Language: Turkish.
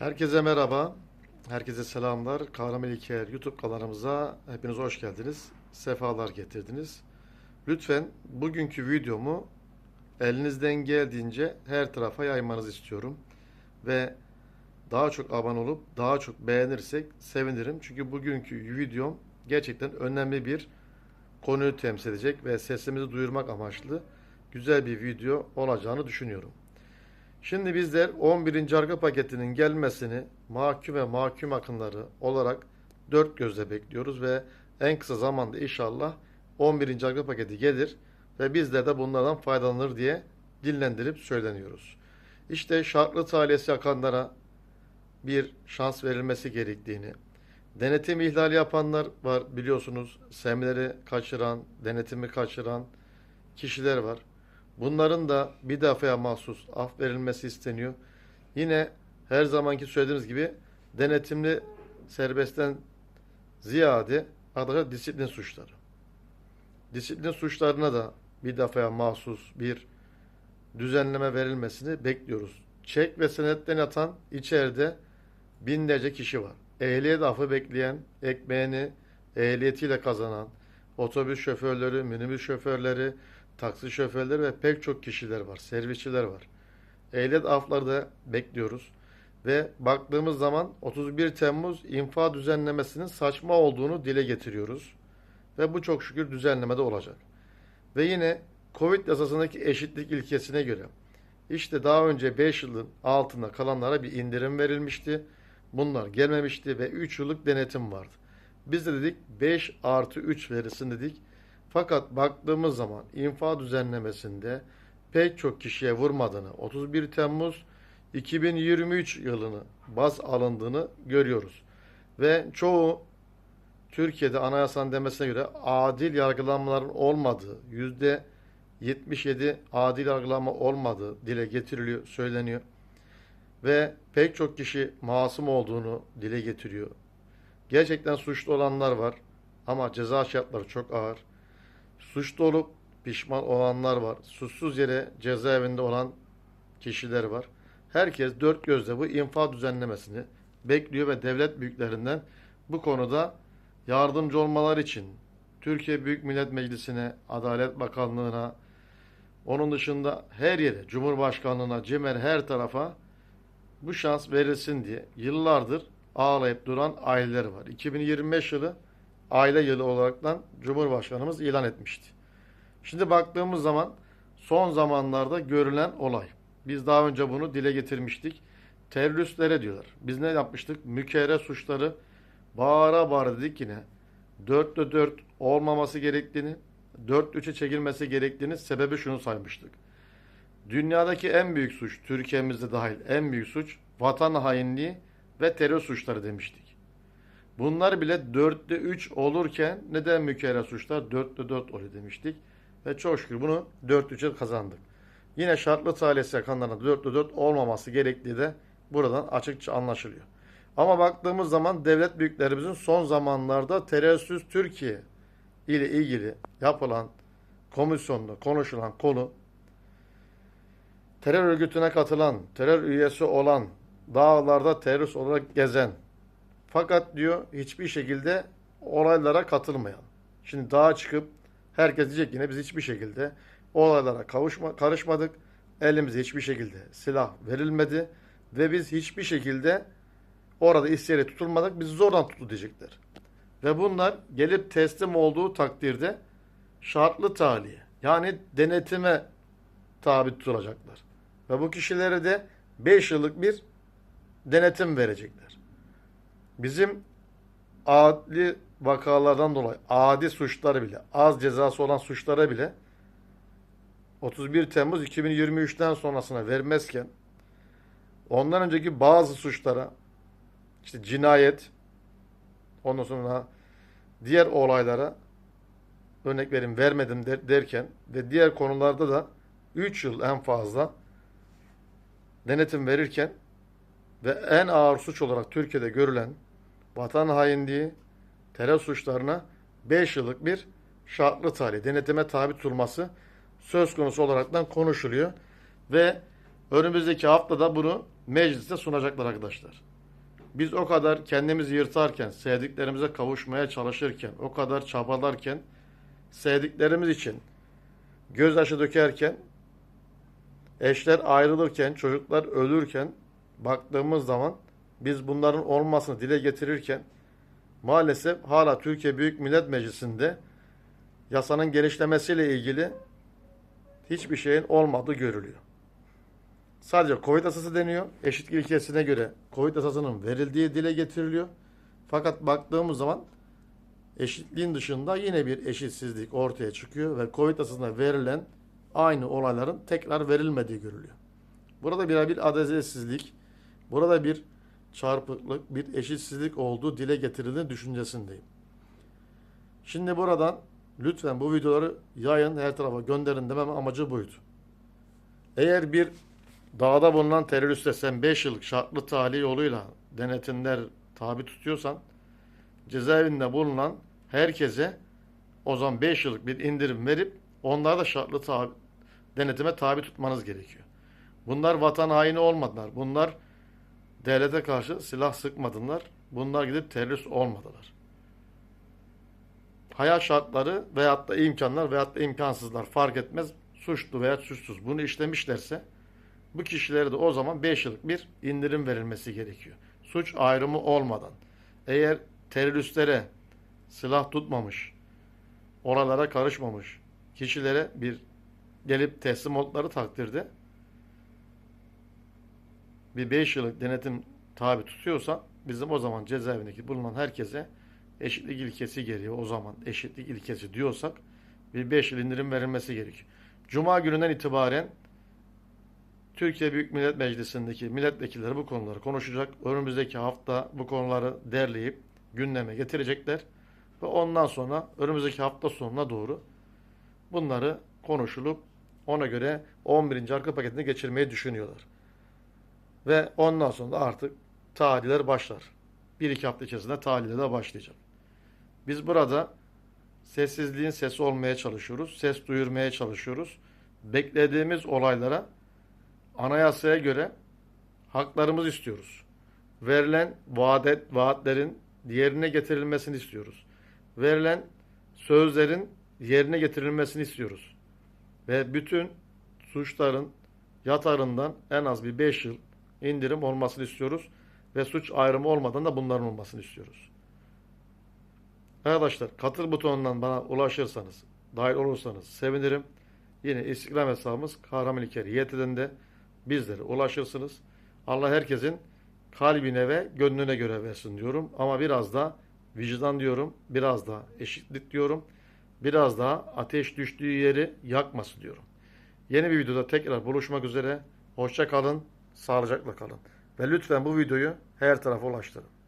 Herkese merhaba. Herkese selamlar. Kahraman İlker YouTube kanalımıza hepiniz hoş geldiniz. Sefalar getirdiniz. Lütfen bugünkü videomu elinizden geldiğince her tarafa yaymanızı istiyorum. Ve daha çok abone olup daha çok beğenirsek sevinirim. Çünkü bugünkü videom gerçekten önemli bir konuyu temsil edecek ve sesimizi duyurmak amaçlı güzel bir video olacağını düşünüyorum. Şimdi bizler 11. arka paketinin gelmesini mahkum ve mahkum akınları olarak dört gözle bekliyoruz ve en kısa zamanda inşallah 11. arka paketi gelir ve bizler de bunlardan faydalanır diye dillendirip söyleniyoruz. İşte şartlı talihsi yakanlara bir şans verilmesi gerektiğini, denetim ihlali yapanlar var biliyorsunuz, semleri kaçıran, denetimi kaçıran kişiler var. Bunların da bir defaya mahsus af verilmesi isteniyor. Yine her zamanki söylediğimiz gibi denetimli serbestten ziyade arkadaşlar disiplin suçları. Disiplin suçlarına da bir defaya mahsus bir düzenleme verilmesini bekliyoruz. Çek ve senetten yatan içeride binlerce kişi var. Ehliyet affı bekleyen, ekmeğini ehliyetiyle kazanan, otobüs şoförleri, minibüs şoförleri, taksi şoförleri ve pek çok kişiler var, servisçiler var. Ehliyet afları da bekliyoruz. Ve baktığımız zaman 31 Temmuz infa düzenlemesinin saçma olduğunu dile getiriyoruz. Ve bu çok şükür düzenlemede olacak. Ve yine Covid yasasındaki eşitlik ilkesine göre işte daha önce 5 yılın altında kalanlara bir indirim verilmişti. Bunlar gelmemişti ve 3 yıllık denetim vardı. Biz de dedik 5 artı 3 verilsin dedik. Fakat baktığımız zaman infa düzenlemesinde pek çok kişiye vurmadığını, 31 Temmuz 2023 yılını baz alındığını görüyoruz. Ve çoğu Türkiye'de anayasanın demesine göre adil yargılanmaların olmadığı, yüzde 77 adil yargılama olmadığı dile getiriliyor, söyleniyor. Ve pek çok kişi masum olduğunu dile getiriyor. Gerçekten suçlu olanlar var ama ceza şartları çok ağır. Suçlu olup pişman olanlar var. Suçsuz yere cezaevinde olan kişiler var. Herkes dört gözle bu infa düzenlemesini bekliyor ve devlet büyüklerinden bu konuda yardımcı olmalar için Türkiye Büyük Millet Meclisi'ne, Adalet Bakanlığı'na, onun dışında her yere, Cumhurbaşkanlığı'na, CİMER her tarafa bu şans verilsin diye yıllardır ağlayıp duran aileler var. 2025 yılı aile yılı olaraktan Cumhurbaşkanımız ilan etmişti. Şimdi baktığımız zaman son zamanlarda görülen olay. Biz daha önce bunu dile getirmiştik. Teröristlere diyorlar. Biz ne yapmıştık? Mükerre suçları bağıra bağıra dedik yine. Dörtte dört olmaması gerektiğini, dört üçe çekilmesi gerektiğini sebebi şunu saymıştık. Dünyadaki en büyük suç, Türkiye'mizde dahil en büyük suç vatan hainliği ve terör suçları demiştik. Bunlar bile dörtte üç olurken neden mükerrer suçlar dörtte dört oluyor demiştik. Ve çok şükür bunu dört üçe kazandık. Yine şartlı talihsiz yakanlarına dörtte dört olmaması gerektiği de buradan açıkça anlaşılıyor. Ama baktığımız zaman devlet büyüklerimizin son zamanlarda terörsüz Türkiye ile ilgili yapılan komisyonda konuşulan konu terör örgütüne katılan, terör üyesi olan, dağlarda terörist olarak gezen, fakat diyor hiçbir şekilde olaylara katılmayan. Şimdi dağa çıkıp herkes diyecek yine biz hiçbir şekilde olaylara kavuşma, karışmadık. Elimize hiçbir şekilde silah verilmedi ve biz hiçbir şekilde orada isteyerek tutulmadık. Biz zorla tuttu diyecekler. Ve bunlar gelip teslim olduğu takdirde şartlı tahliye yani denetime tabi tutulacaklar. Ve bu kişilere de 5 yıllık bir denetim verecekler. Bizim adli vakalardan dolayı adi suçları bile, az cezası olan suçlara bile 31 Temmuz 2023'ten sonrasına vermezken ondan önceki bazı suçlara işte cinayet ondan sonra diğer olaylara örnek verim vermedim der, derken ve diğer konularda da 3 yıl en fazla denetim verirken ve en ağır suç olarak Türkiye'de görülen vatan hainliği, terör suçlarına 5 yıllık bir şartlı talih, denetime tabi tutulması söz konusu olaraktan konuşuluyor. Ve Önümüzdeki haftada bunu mecliste sunacaklar arkadaşlar. Biz o kadar kendimizi yırtarken, sevdiklerimize kavuşmaya çalışırken, o kadar çabalarken, sevdiklerimiz için gözyaşı dökerken, eşler ayrılırken, çocuklar ölürken baktığımız zaman biz bunların olmasını dile getirirken maalesef hala Türkiye Büyük Millet Meclisi'nde yasanın genişlemesiyle ilgili hiçbir şeyin olmadığı görülüyor. Sadece Covid yasası deniyor. Eşitlik ilkesine göre Covid yasasının verildiği dile getiriliyor. Fakat baktığımız zaman eşitliğin dışında yine bir eşitsizlik ortaya çıkıyor ve Covid yasasına verilen aynı olayların tekrar verilmediği görülüyor. Burada bir bir adaletsizlik, burada bir çarpıklık, bir eşitsizlik olduğu dile getirildiği düşüncesindeyim. Şimdi buradan lütfen bu videoları yayın, her tarafa gönderin demem amacı buydu. Eğer bir dağda bulunan teröriste sen 5 yıllık şartlı tahliye yoluyla denetimler tabi tutuyorsan cezaevinde bulunan herkese o zaman 5 yıllık bir indirim verip onlara da şartlı tabi, denetime tabi tutmanız gerekiyor. Bunlar vatan haini olmadılar. Bunlar devlete karşı silah sıkmadılar. Bunlar gidip terörist olmadılar. Hayat şartları veyahut da imkanlar veyahut da imkansızlar fark etmez. Suçlu veya suçsuz bunu işlemişlerse bu kişilere de o zaman 5 yıllık bir indirim verilmesi gerekiyor. Suç ayrımı olmadan. Eğer teröristlere silah tutmamış, oralara karışmamış kişilere bir gelip teslim oldukları takdirde bir 5 yıllık denetim tabi tutuyorsa bizim o zaman cezaevindeki bulunan herkese eşitlik ilkesi geliyor. O zaman eşitlik ilkesi diyorsak bir 5 yıl indirim verilmesi gerekiyor. Cuma gününden itibaren Türkiye Büyük Millet Meclisi'ndeki milletvekilleri bu konuları konuşacak. Önümüzdeki hafta bu konuları derleyip gündeme getirecekler. Ve ondan sonra önümüzdeki hafta sonuna doğru bunları konuşulup ona göre 11. arka paketini geçirmeyi düşünüyorlar. Ve ondan sonra artık tahliyeler başlar. Bir iki hafta içerisinde tahliyeler başlayacak. Biz burada sessizliğin sesi olmaya çalışıyoruz. Ses duyurmaya çalışıyoruz. Beklediğimiz olaylara anayasaya göre haklarımızı istiyoruz. Verilen vaadet, vaatlerin yerine getirilmesini istiyoruz. Verilen sözlerin yerine getirilmesini istiyoruz. Ve bütün suçların yatarından en az bir 5 yıl indirim olmasını istiyoruz. Ve suç ayrımı olmadan da bunların olmasını istiyoruz. Arkadaşlar katıl butonundan bana ulaşırsanız, dahil olursanız sevinirim. Yine Instagram hesabımız Kahraman İlker YT'den de bizlere ulaşırsınız. Allah herkesin kalbine ve gönlüne göre versin diyorum. Ama biraz da vicdan diyorum, biraz da eşitlik diyorum. Biraz daha ateş düştüğü yeri yakması diyorum. Yeni bir videoda tekrar buluşmak üzere. Hoşça kalın, sağlıcakla kalın. Ve lütfen bu videoyu her tarafa ulaştırın.